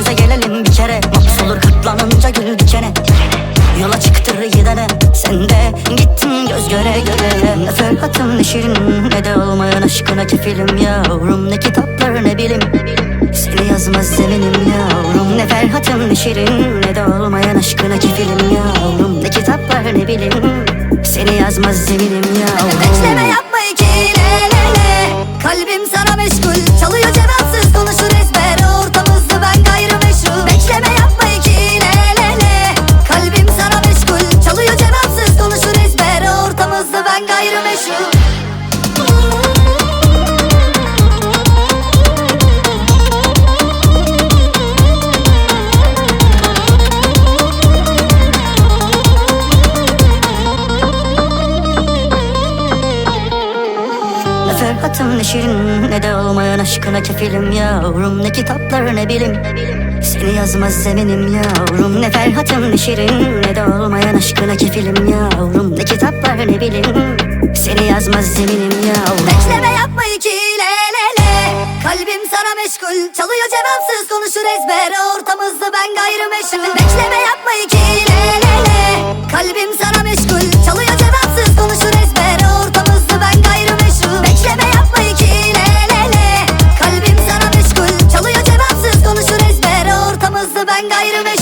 gaza gelelim bir kere. Maps olur gırtlanınca gül dikene. Yola çıktır gidene. Sen de gittin göz göre göre. Ne Ferhat'ım ne Şirin Ne de olmayan aşkına kefilim yavrum. Ne kitaplar ne bilim. Seni yazmaz zeminim yavrum. Ne Ferhat'ım ne Şirin Ne de olmayan aşkına kefilim yavrum. Ne kitaplar ne bilim. Seni yazmaz zeminim yavrum. Bekleme yapma Ne Ferhat'ım ne Şirin Ne de olmayan aşkına kefilim yavrum. Ne kitaplar ne bilim Seni yazmaz zeminim yavrum. Ne Ferhat'ım ne Şirin Ne de olmayan aşkına kefilim yavrum. Ne kitaplar ne bilim Seni yazmaz zeminim yavrum. Bekleme yapma iki le le le. Kalbim sana meşgul Çalıyor cevapsız konuşur ezber. Ortamızda ben gayrimeşgul Bekleme yapma ben gayrı meşhur